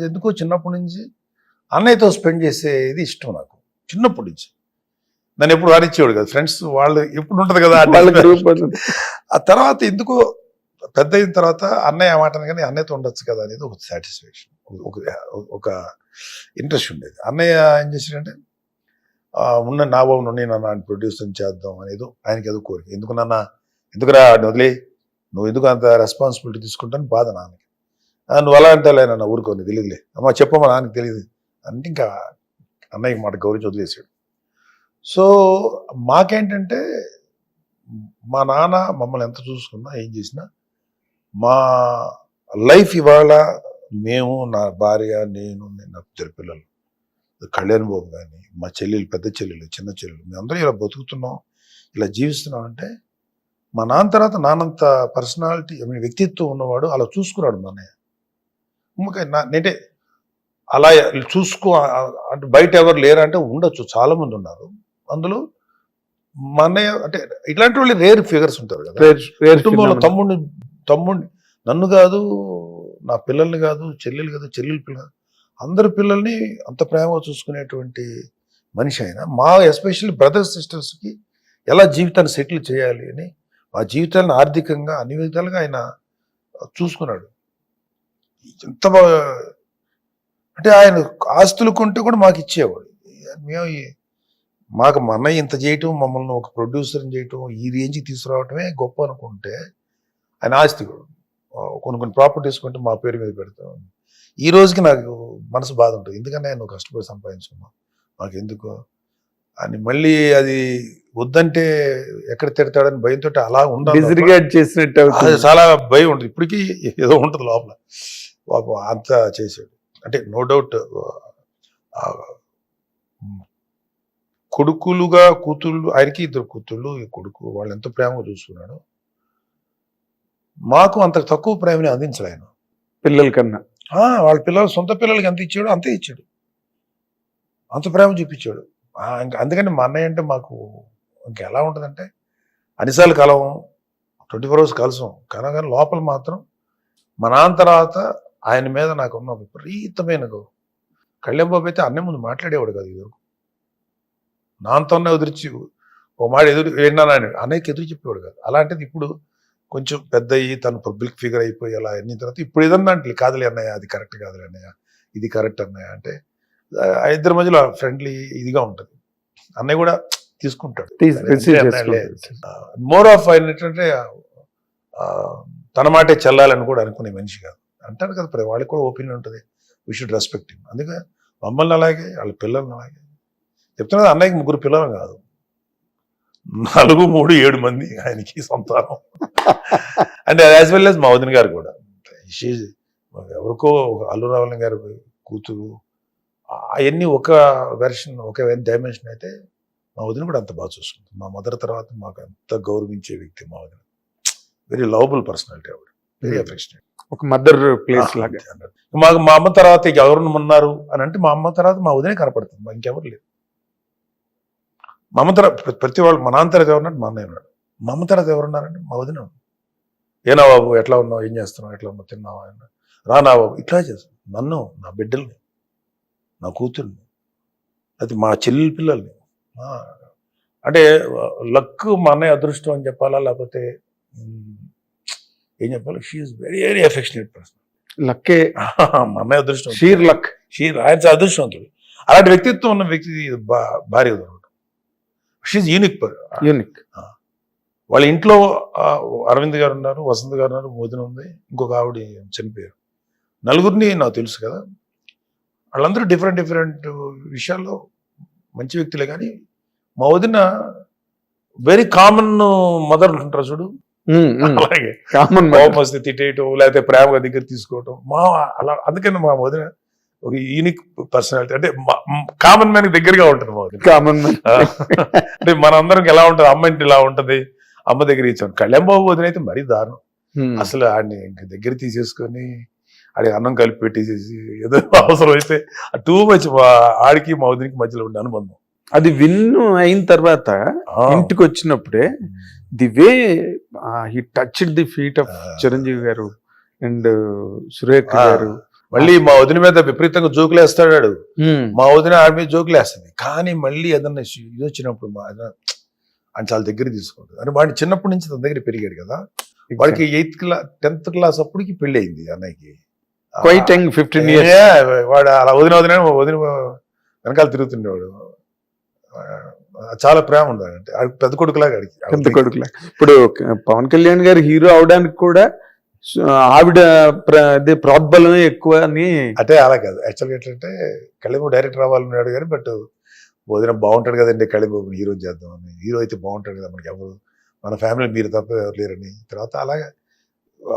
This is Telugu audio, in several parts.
ఎందుకో చిన్నప్పటి నుంచి అన్నయ్యతో స్పెండ్ చేసేది ఇష్టం నాకు చిన్నప్పటి నుంచి. నన్ను ఎప్పుడు వారించేవాడు కదా. ఫ్రెండ్స్ వాళ్ళు ఎప్పుడు ఉంటది కదా ఆ తర్వాత ఎందుకో పెద్ద అయిన తర్వాత అన్నయ్య మాట కానీ అన్నయ్యతో ఉండొచ్చు కదా అనేది ఒక సాటిస్ఫాక్షన్ ఒక ఒక ఇంట్రెస్ట్ ఉండేది. అన్నయ్య ఏం చేశాడంటే ఉన్న నా బాబు నుండి నన్ను ఆయన ప్రొడ్యూసర్ చేద్దాం అనేది ఆయనకి ఏదో కోరిక. ఎందుకు నాన్న? ఎందుకురా? వదిలే. నువ్వు ఎందుకు అంత రెస్పాన్సిబిలిటీ తీసుకుంటాను బాధ నాన్నకి. "ఆ, నువ్వు అలా నన్ను ఊరుకోని తెలియదులే అమ్మ చెప్పమ్మా నాన్నకి తెలియదు అంటే ఇంకా అన్నయ్యకి మాట గౌరవించి వదిలేసాడు సో మాకేంటంటే మా నాన్న మమ్మల్ని ఎంత చూసుకున్నా ఏం చేసినా మా లైఫ్ ఇవాళ మేము నా భార్య నేను నా ఇద్దరు పిల్లలు కళ్యాణ్ బాబు కానీ మా చెల్లెలు పెద్ద చెల్లెలు చిన్న చెల్లెలు మేమందరం ఇలా బతుకుతున్నాం ఇలా జీవిస్తున్నాం అంటే మా నాన్న తర్వాత నాన్నంత పర్సనాలిటీ ఐ మీన్ వ్యక్తిత్వం ఉన్నవాడు అలా చూసుకున్నాడు మా అన్నయ్య. నేంటే అలా చూసుకో అంటే బయట ఎవరు లేరా అంటే ఉండొచ్చు చాలా మంది ఉన్నారు. అందులో మా అన్నయ్య అంటే ఇట్లాంటి వాళ్ళు రేర్ ఫిగర్స్ ఉంటారు కదా. కుటుంబంలో తమ్ముడిని తమ్ముడిని నన్ను కాదు నా పిల్లల్ని కాదు చెల్లెలు కాదు చెల్లెలు పిల్లలు అందరి పిల్లల్ని అంత ప్రేమగా చూసుకునేటువంటి మనిషి ఆయన. మా ఎస్పెషల్లీ బ్రదర్స్ సిస్టర్స్కి ఎలా జీవితాన్ని సెటిల్ చేయాలి అని మా జీవితాన్ని ఆర్థికంగా అన్ని విధాలుగా ఆయన చూసుకున్నాడు. ఎంత బాగా అంటే ఆయన ఆస్తులు కొంటే కూడా మాకు ఇచ్చేవాడు. మేము మాకు మా అన్నయ్య ఇంత చేయటం మమ్మల్ని ఒక ప్రొడ్యూసర్ని చేయటం ఈ రేంజ్కి తీసుకురావటమే గొప్ప అనుకుంటే ఆయన ఆస్తి కొన్ని కొన్ని ప్రాపర్టీస్ కొంటే మా పేరు మీద పెడతాం. ఈ రోజుకి నాకు మనసు బాధ ఉంటుంది. ఎందుకంటే నేను కష్టపడి సంపాదించుకున్నా. మాకు ఎందుకు అని మళ్ళీ అది వద్దంటే ఎక్కడ తిడతాడని భయంతో అలా ఉండాలి. చేసినట్టు చాలా భయం ఉంటుంది. ఇప్పటికీ ఏదో ఉంటుంది లోపల. అంత చేశాడు. అంటే నో డౌట్ కొడుకులుగా కూతుళ్ళు ఆయనకి ఇద్దరు కూతుళ్ళు ఈ కొడుకు వాళ్ళు ఎంతో ప్రేమగా చూసుకున్నాడు. మాకు అంత తక్కువ ప్రేమని అందించడు ఆయన. పిల్లల కన్నా. వాళ్ళ పిల్లలు సొంత పిల్లలకి ఎంత ఇచ్చాడో అంతే ఇచ్చాడు. అంత ప్రేమ చూపించాడు. అందుకని మా అన్నయ్య అంటే మాకు ఇంకా ఎలా ఉంటుందంటే అన్నిసార్లు కలవం ట్వంటీ ఫోర్ అవర్స్ కలసం. కానీ కానీ లోపల మాత్రం మా నాన్న తర్వాత ఆయన మీద నాకు ఉన్న విపరీతమైన గౌరవం. కళ్యాణ్ బాబు అయితే అన్నయ్య ముందు మాట్లాడేవాడు కాదు ఇది నాన్నతోనే ఎదురుచి ఓ మాట ఎదురు ఏంటన్నా అని అన్నయ్యకి ఎదురు చెప్పేవాడు కాదు. అలాంటిది ఇప్పుడు కొంచెం పెద్ద అయ్యి తను పబ్లిక్ ఫిగర్ అయిపోయి అలా అయిన తర్వాత ఇప్పుడు ఏదన్నా అంటే కాదులే అన్నయ్య అది కరెక్ట్ కాదులే అన్నయ్య ఇది కరెక్ట్ అన్నయ్య అంటే ఇద్దరి మధ్యలో ఫ్రెండ్లీ ఇదిగా ఉంటుంది. అన్నయ్య కూడా తీసుకుంటాడు. మోర్ ఆఫ్ ఆయన ఏంటంటే తన మాటే చెల్లాలని కూడా అనుకునే మనిషి కాదు. అంటారు కదా వాళ్ళకి కూడా ఒపీనియన్ ఉంటుంది. వీ షుడ్ రెస్పెక్ట్ హిమ్ అందుకే మమ్మల్ని అలాగే వాళ్ళ పిల్లల్ని అలాగే. చెప్తున్నది అన్నయ్యకి ముగ్గురు పిల్లలు కాదు. నాలుగు మూడు ఏడు మంది ఆయనకి సంతానం. అంటే యాజ్ వెల్ యాజ్ మా వదిన గారు కూడా. ఎవరికో అల్లు రావణ గారి కూతురు. అవన్నీ ఒక వెర్షన్ ఒక డైమెన్షన్ అయితే మా వదిన కూడా అంత బాగా చూసుకుంటుంది. మా మదర్ తర్వాత మాకు అంత గౌరవించే వ్యక్తి మా వదిన వెరీ లవబుల్ పర్సనాలిటీ ఆవిడ వెరీ అఫెక్షనేట్ ఒక మదర్ ప్లేస్ లాగా. మాకు మా అమ్మ తర్వాత ఇక ఎవరు ఉన్నారు అని అంటే మా అమ్మ తర్వాత మా వదినే కనపడుతుంది. మా ఇంకెవరు లేరు. మా అమ్మ తర్వాత ప్ర- ప్రతి వాళ్ళు మా నాన్న తర్వాత ఎవరున్నాడు మా అన్నయ్య ఉన్నాడు. మా అమ్మ తర్వాత ఎవరున్నారంటే మా వదిన. ఏనా బాబు ఎట్లా ఉన్నావు? ఏం చేస్తున్నావు? ఎట్లా ఉన్నావు? తిన్నావా. రానా బాబు. ఇట్లా చేస్తాను నన్ను నా బిడ్డల్ని నా కూతుర్ని అది మా చెల్లెల పిల్లల్ని అంటే లక్ మా అన్నయ్య అదృష్టం అని చెప్పాలా? లేకపోతే ఏం చెప్పాలి? She's very very affectionate person లక్కే మా అన్నయ్య అదృష్టం షీర్ లక్ షీ ఆయన అదృష్టవంతుడు. అలాంటి వ్యక్తిత్వం ఉన్న వ్యక్తి భా- భార్య దొరకడం షీఈ్ యూనిక్ యూనిక్ వాళ్ళ ఇంట్లో అరవింద్ గారు ఉన్నారు వసంత్ గారు ఉన్నారు మోదిన ఉంది ఇంకొక ఆవిడ చనిపోయారు. నలుగురిని నాకు తెలుసు కదా. వాళ్ళందరూ డిఫరెంట్ డిఫరెంట్ విషయాల్లో మంచి వ్యక్తులే కానీ మా వదిన వెరీ కామన్ మదర్ ఉంటారు చూడు. అలాగే. కామన్ కోపం వస్తే తిట్టేయటం లేకపోతే ప్రేమగా దగ్గర తీసుకోవటం. మా అలా అందుకని మా వదిన ఒక యూనిక్ పర్సనాలిటీ అంటే కామన్ మ్యాన్ దగ్గరగా ఉంటుంది మా కామన్ ఆ, అంటే మనందరికి ఎలా ఉంటుంది? అమ్మ ఇంటి ఇలా ఉంటది. అమ్మ దగ్గర ఇచ్చాను కళ్యాణ్ బాబు వదిన అయితే మరీ దారుణం. అసలు ఆడిని ఇంక దగ్గర తీసేసుకొని ఆడి అన్నం కలిపి పెట్టేసేసి ఏదో అవసరం అయితే టూ మచ్ ఆడికి మా వదినికి మధ్యలో ఉండే అనుబంధం. అది విన్ను అయిన తర్వాత ఆ, ఇంటికి వచ్చినప్పుడే the way he touch the feet of Chiranjeevi garu and Surekha. గారు. మళ్ళీ మా వదిన మీద విపరీతంగా జోకులు వేస్తాడు వాడు. ఉమ్, మా వదిన ఆడి మీద జోకులు వేస్తుంది కానీ మళ్ళీ ఏదన్నా ఇది వచ్చినప్పుడు మా ఆయన చాలా దగ్గర తీసుకుంటుంది. అని వాడిని చిన్నప్పటి నుంచి తన దగ్గర పెరిగాడు కదా. వాడికి ఎయిత్ క్లాస్ టెన్త్ క్లాస్ అప్పటికి పెళ్ళి అయింది అన్నయ్యకి. క్వైట్ యంగ్ ఫిఫ్టీన్ ఇయర్స్ వాడు అలా వదిన వదిన వదిన వెనకాల తిరుగుతుండేవాడు. చాలా ప్రేమ ఉంది అంటే పెద్ద కొడుకులాగా ఆడికి పెద్ద కొడుకులా. ఇప్పుడు పవన్ కళ్యాణ్ గారు హీరో అవడానికి కూడా ఆవిడ ప్ర- అదే ప్రోద్బలమే ఎక్కువ అని అంటే అలా కాదు. యాక్చువల్గా ఎట్లంటే కళింబు డైరెక్టర్ అవ్వాలన్నాడు కానీ బట్ వదిన బాగుంటాడు కదండి కళింబు హీరో చేద్దామని. హీరో అయితే బాగుంటాడు కదా మనకి ఎవరు? మన ఫ్యామిలీ మీరు తప్ప ఎవరు లేరని. తర్వాత అలాగే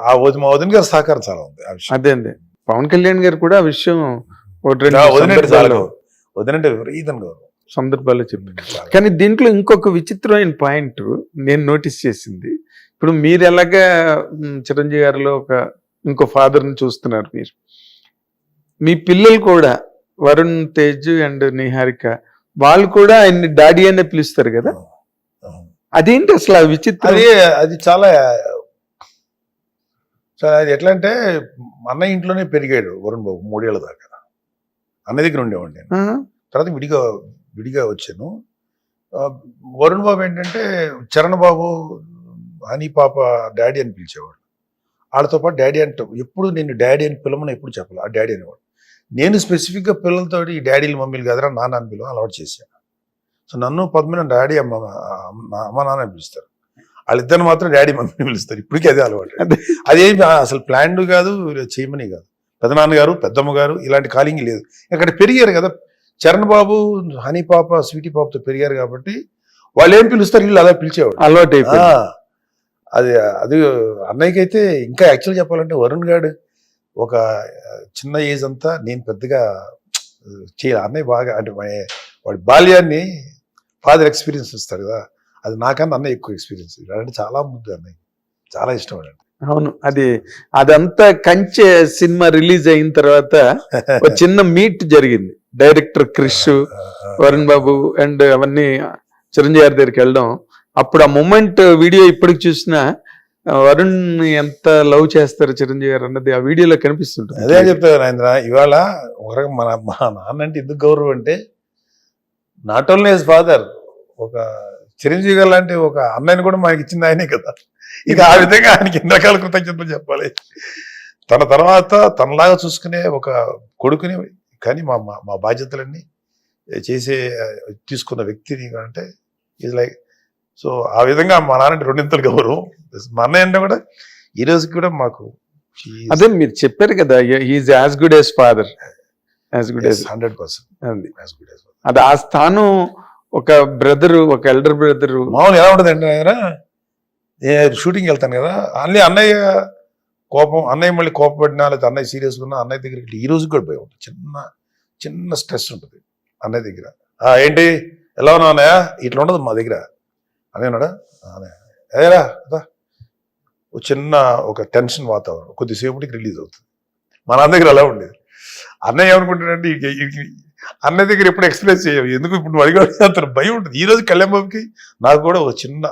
ఆ వదిన మా వదిన గారి సహకారం చాలా ఉంది ఆ విషయం. అదే అండి. పవన్ కళ్యాణ్ గారు కూడా ఆ విషయం ఒకటి రెండు నా వదిన అంటే చాలా సందర్భాల్లో గౌరవం. వదిన అంటే విపరీతం గౌరవం. సందర్భాల్లో చెప్పారు చాలా. కానీ దీంట్లో ఇంకొక విచిత్రమైన పాయింట్ నేను నోటీస్ చేసింది. ఇప్పుడు మీరు ఎలాగా చిరంజీవి గారిలో ఒక ఇంకో father ని చూస్తున్నారు మీరు. మీ పిల్లలు కూడా వరుణ్ తేజ్ అండ్ నిహారిక వాళ్ళు కూడా ఆయన్ని డాడీ అనే పిలుస్తారు కదా. అదేంటి అసలు ఆ విచిత్రం? అది అది చాలా అది ఎట్లా అంటే అన్నయ్య ఇంట్లోనే పెరిగాడు వరుణ్ బాబు మూడేళ్ళ దాకా. అన్నయ్య దగ్గర ఉండేవాడిని నేను. తర్వాత విడిగా విడిగా వచ్చాను. వరుణ్ బాబు ఏంటంటే చరణ్ బాబు హనీ పాప డాడీ అని పిలిచేవాడు. వాళ్ళతో పాటు డాడీ అంటే ఎప్పుడు నేను డాడీ అని పిలవని ఎప్పుడు చెప్పాలి. ఆ డాడీ అనేవాడు. నేను స్పెసిఫిక్గా పిల్లలతో ఈ డాడీలు మమ్మీలు కదరా నాన్న అని పిలవ అలవాటు చేశాను. సో నన్ను పద్మని డాడీ అమ్మ అమ్మ- అమ్మ నాన్న అని పిలుస్తారు. వాళ్ళిద్దరిని మాత్రం డాడీ మమ్మీని పిలుస్తారు. ఇప్పటికీ అదే అలవాటు. అదే. అదేమి అసలు ప్లాన్డ్ కాదు చేయమని కాదు. పెదనాన్న గారు పెద్దమ్మ గారు ఇలాంటి కాలింగ్ లేదు. అక్కడ పెరిగారు కదా చరణ్ బాబు హనీ పాప స్వీటీ పాపతో పెరిగారు కాబట్టి వాళ్ళు ఏం పిలుస్తారు? వీళ్ళు అలా పిలిచేవాడు అలవాటు అది అది అన్నయ్యకి అయితే ఇంకా యాక్చువల్ చెప్పాలంటే వరుణ్ గాడు ఒక చిన్న ఏజ్ అంతా నేను పెద్దగా చేయాలి. అన్నయ్య బాగా అంటే వాడి బాల్యాన్ని ఫాదర్ ఎక్స్పీరియన్స్ ఇస్తాడు కదా. అది నాకన్నా అన్నయ్య ఎక్కువ ఎక్స్పీరియన్స్. అంటే చాలా ముద్దు అన్నయ్య. చాలా ఇష్టం అవును అది అదంతా కంచె సినిమా రిలీజ్ అయిన తర్వాత ఒక చిన్న మీట్ జరిగింది. డైరెక్టర్ క్రిష్ వరుణ్ బాబు అండ్ అవన్నీ చిరంజీవి గారి దగ్గరికి వెళ్ళడం. అప్పుడు ఆ మూమెంట్ వీడియో ఇప్పటికి చూసినా వరుణ్ ఎంత లవ్ చేస్తారు చిరంజీవి గారు అన్నది ఆ వీడియోలో కనిపిస్తుంటుంది. అదే చెప్తాను రాజేంద్ర ఇవాళ ఒక మన మా నాన్న అంటే ఎందుకు గౌరవం అంటే నాట్ ఓన్లీ హిస్ ఫాదర్ ఒక చిరంజీవి గారు లాంటి ఒక అన్నయ్యని కూడా మనకి ఇచ్చింది ఆయనే కదా. ఇక ఆ విధంగా ఆయనకి ఎన్ని రకాల కృతజ్ఞతలు చెప్పాలి? తన తర్వాత తనలాగా చూసుకునే ఒక కొడుకుని కానీ మా మా బాధ్యతలన్నీ చేసే తీసుకున్న వ్యక్తిని అంటే ఈజ్ లైక్ సో ఆ విధంగా మా నాన్న రెండింతలు గౌరవం. మా అన్నయ్య అంటే కూడా ఈ రోజుకి కూడా మాకు అదే మీరు చెప్పారు కదా he's as good as father as good as hundred percent అది. ఆ స్థానం ఒక బ్రదర్ ఒక ఎల్డర్ బ్రదర్ మామూలు ఎలా ఉంటుంది అంటే ఏ షూటింగ్ వెళ్తాను కదా అన్నీ అన్నయ్య కోపం అన్నయ్య మళ్ళీ కోపపడినా లేదా అన్నయ్య సీరియస్ ఉన్నా అన్నయ్య దగ్గరికి ఈ రోజు కూడా భయం ఉంటుంది. చిన్న చిన్న స్ట్రెస్ ఉంటుంది అన్నయ్య దగ్గర. ఏంటి? ఎలా ఉన్నావు అన్నయ్య? ఇట్లా ఉండదు మా దగ్గర. అన్నయ్యనాడా అన్నయ్య. ఏరా ఒక చిన్న ఒక టెన్షన్ వాతావరణం. కొద్దిసేపటికి రిలీజ్ అవుతుంది. మా నాన్న దగ్గర అలా ఉండేది. అన్నయ్య ఏమనుకుంటాడంటే అన్నయ్య దగ్గర ఎప్పుడు ఎక్స్ప్లెయిన్ చేయవు. ఎందుకు ఇప్పుడు అడిగాడు అంత భయం ఉంటుంది. ఈ రోజు కళ్యాణ్ బాబుకి నాకు కూడా ఒక చిన్న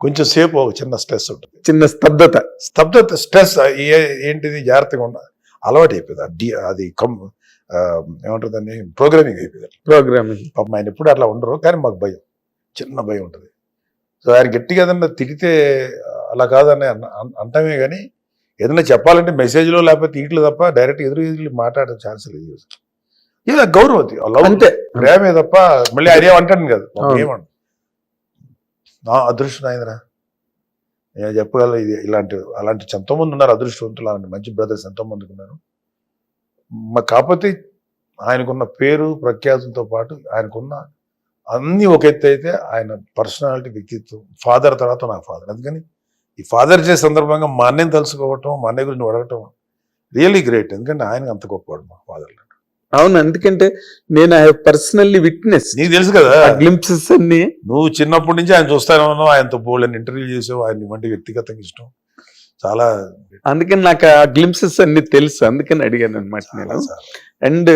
కొంచెం సేపు ఒక చిన్న స్ట్రెస్ ఉంటుంది. చిన్న స్తబ్దత. స్తబ్దత స్ట్రెస్ ఏంటిది జాగ్రత్తగా ఉండ అలవాటు అయిపోయింది. అది కం ఆ, ఏమంటారు దాన్ని? ప్రోగ్రామింగ్ అయిపోయింది. ప్రోగ్రామింగ్. పాపం ఆయన ఎప్పుడు అట్లా ఉండరు కానీ మాకు భయం. చిన్న భయం ఉంటుంది. సో ఆయన గట్టిగా ఏదన్నా తిడితే అలా కాదని అంటామే కానీ ఏదైనా చెప్పాలంటే మెసేజ్లో లేకపోతే ఇట్లు తప్ప డైరెక్ట్ ఎదురు ఎదురు మాట్లాడే ఛాన్స్ లేదు. ఇది గౌరవం అంతే. ప్రేమే తప్ప మళ్ళీ అదే అంటాను కదా. అవును. నా అదృష్టం అయిందిరా నేను చెప్పగల ఇది ఇలాంటి అలాంటి ఎంతోమంది ఉన్నారు అదృష్టవంతులు అలాంటి మంచి బ్రదర్స్ ఎంతో ఉన్నారు. కాకపోతే ఆయనకున్న పేరు ప్రఖ్యాతులతో పాటు ఆయనకున్న అన్ని ఒక ఎత్తు అయితే ఆయన పర్సనాలిటీ వ్యక్తిత్వం ఫాదర్ తర్వాత నా ఫాదర్. అందుకని ఈ ఫాదర్ చేసే సందర్భంగా మా అన్నయ్యని తెలుసుకోవటం మా అన్నయ్య గురించి అడగటం రియల్లీ గ్రేట్. ఎందుకంటే ఆయన అంత గొప్పవాడు మా ఫాదర్లు అవును ఎందుకంటే నేను ఐ పర్సనల్లీ విట్నెస్ నీకు తెలుసు కదా? గ్లింప్సెస్ అన్ని. నువ్వు చిన్నప్పటి నుంచి ఆయన చూస్తానే ఆయనతో బోల్డని ఇంటర్వ్యూ చేసావు ఆయన వంటి వ్యక్తిగతంగా ఇష్టం. చాలా అందుకని నాకు ఆ గ్లింప్సెస్ అన్ని తెలుసు అందుకని అడిగాను అనమాట నేను. అండ్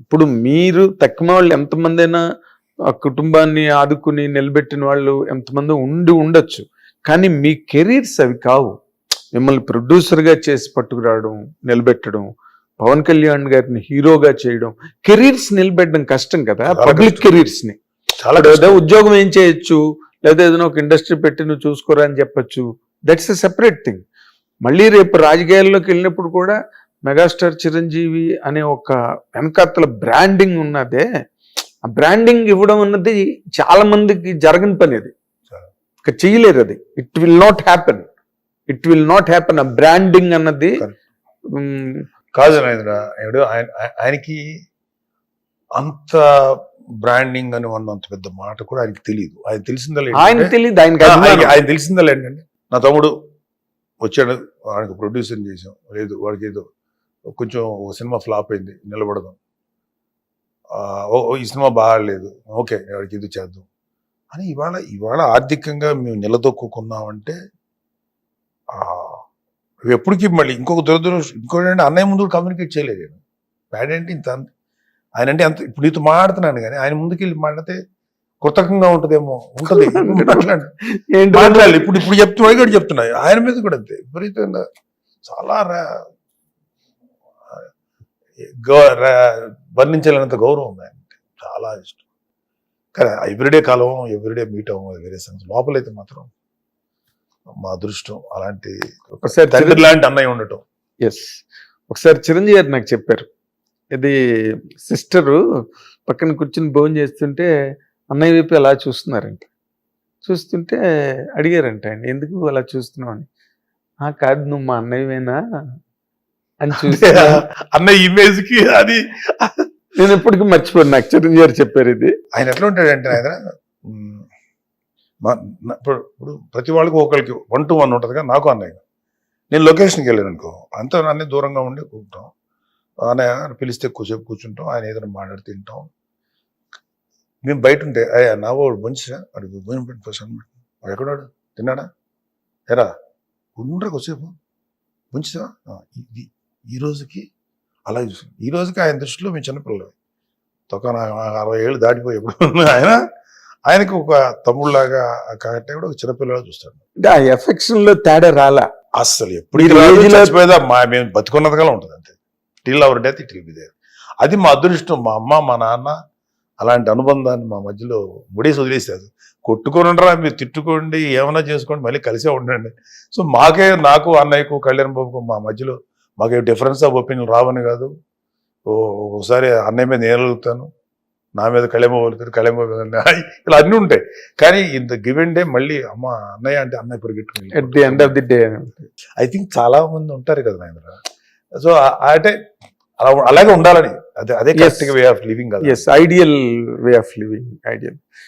ఇప్పుడు మీరు తక్కువ వాళ్ళు ఎంతమంది అయినా ఆ కుటుంబాన్ని ఆదుకుని నిలబెట్టిన వాళ్ళు ఎంతమంది ఉండి ఉండొచ్చు. కానీ మీ కెరీర్స్ అవి కావు. మిమ్మల్ని producer గా చేసి పట్టుకురావడం నిలబెట్టడం పవన్ కళ్యాణ్ గారిని హీరోగా చేయడం కెరీర్స్ నిలబెట్టడం కష్టం కదా పబ్లిక్. కెరీర్స్ని చాలా. ఉద్యోగం ఏం చేయొచ్చు? లేదా ఏదైనా ఒక ఇండస్ట్రీ పెట్టి నువ్వు చూసుకోరా అని చెప్పొచ్చు. దట్స్ ఎ సెపరేట్ థింగ్ మళ్ళీ రేపు రాజకీయాల్లోకి వెళ్ళినప్పుడు కూడా మెగాస్టార్ చిరంజీవి అనే ఒక వెనకాతల బ్రాండింగ్ ఉన్నదే. ఆ బ్రాండింగ్ ఇవ్వడం అన్నది చాలా మందికి జరగని పని అది. ఇక చేయలేరు అది. It will not happen it will not happen ఆ బ్రాండింగ్ అన్నది కాదు నాయన ఏడు ఆయన ఆయ- ఆయనకి అంత బ్రాండింగ్ అని అన్నంత పెద్ద మాట కూడా ఆయనకి తెలియదు ఆయన తెలిసిందా ఆయన తెలియదు ఆయనకి ఆయన అభిమానం. ఆయన తెలిసిందా ఏంటంటే నా తమ్ముడు వచ్చాడు వాడికి ప్రొడ్యూసర్ చేసాం లేదు వాడికి ఏదో కొంచెం ఒక సినిమా ఫ్లాప్ అయింది నిలబడదాం. ఈ సినిమా బాగాలేదు. ఓకే వాడికి ఇది చేద్దాం. అని ఇవాళ ఇవాళ ఆర్థికంగా మేము నిలదొక్కున్నామంటే ఆ, ఎప్పటికీ మళ్ళీ ఇంకొక దురదృష్టం ఇంకోటి అంటే అన్నయ్య ముందు కమ్యూనికేట్ చేయలేదు నేను. బ్యాడ్ అంటే ఇంత ఆయన అంటే అంత ఇప్పుడు నీతో మాట్లాడుతున్నాను కానీ ఆయన ముందుకు వెళ్ళి మాట్లాడితే కృతకంగా ఉంటుందేమో ఉంటుంది. మాట్లాడాలి ఇప్పుడు ఇప్పుడు చెప్తున్నా కూడా చెప్తున్నా ఆయన మీద కూడా అంతే. విపరీతంగా చాలా వర్ణించలేనంత గౌరవం ఉంది ఆయన చాలా ఇష్టం. కానీ ఎవ్రీడే కాలం ఎవ్రీడే మీట్ అవ్వం వేరే సంగతి. లోపలైతే మాత్రం మా అదృష్టం అలాంటి ఒకసారి తండ్రి లాంటి అన్నయ్య ఉండటం. ఎస్ ఒకసారి చిరంజీవి గారు నాకు చెప్పారు. ఇది సిస్టరు పక్కన కూర్చుని భోజనం చేస్తుంటే అన్నయ్య వైపు అలా చూస్తున్నారంట. చూస్తుంటే అడిగారంట ఆయన ఎందుకు అలా చూస్తున్నావు? అని. "ఆ, కాదు నువ్వు మా అన్నయ్యవేనా? అని చూస్తే అన్నయ్య ఇమేజ్కి అది నేను ఎప్పటికీ మర్చిపోను నాకు చిరంజీవి గారు చెప్పారు ఇది. ఆయన ఎట్లా ఉంటాడంటే ఆయన ఇప్పుడు ఇప్పుడు ప్రతి వాళ్ళకి ఒకరికి వన్ టు వన్ ఉంటుంది కదా నాకు అన్నయ్య. నేను లొకేషన్కి వెళ్ళాను అనుకో అంతా అన్నీ దూరంగా ఉండి కూర్చుంటాం. అన్నయ్య పిలిస్తే కూర్చో కూర్చుంటాం ఆయన ఏదైనా మాట్లాడి తింటాం. మేము బయట ఉంటే అయ్యా నా వాడు మంచిగా అడుగు భోజనం పెట్టి వాడు ఎక్కడాడు తిన్నాడా? ఎరా ఉండరా కొద్దిసేపు. మంచిదా? ఇది ఈ రోజుకి అలా చూసి ఈ రోజుకి ఆయన దృష్టిలో మేము చిన్నపిల్లలు తొక్క నా అరవై ఏళ్ళు దాటిపోయి ఎప్పుడు ఆయన ఆయనకి ఒక తమ్ముళ్ళలాగా కాబట్టి కూడా ఒక చిన్నపిల్లగా చూస్తాడు. అంటే ఆ ఎఫెక్షన్లో తేడా రాలా? అస్సలు ఎప్పుడు మా మేము బతుకున్నది కాలం ఉంటుంది అంతే. Till our death it will be there. అది మా అదృష్టం. మా అమ్మ మా నాన్న అలాంటి అనుబంధాన్ని మా మధ్యలో ముడేసి వదిలేశారు. కొట్టుకొని ఉండరా మీరు తిట్టుకోండి ఏమైనా చేసుకోండి మళ్ళీ కలిసే ఉండండి. సో మాకే నాకు అన్నయ్యకు కళ్యాణ్ బాబుకు మా మధ్యలో మాకే డిఫరెన్స్ ఆఫ్ ఒపీనియన్ రావని కాదు. ఓ ఒకసారి అన్నయ్య మీద నేను వెళ్తాను నా మీద మీద అన్నయ్య. ఇలా అన్నీ ఉంటాయి. కానీ ఇంత గివెన్ డే మళ్ళీ అమ్మ అన్నయ్య అంటే అన్నయ్య పరిగెట్టుకుని at the end of the day I think చాలా మంది ఉంటారు కదా నాయన సో అంటే అలా అలాగే ఉండాలని. అదే అదే. కరెక్ట్ వే ఆఫ్ లివింగ్ కదా. Yes ideal way of living ideal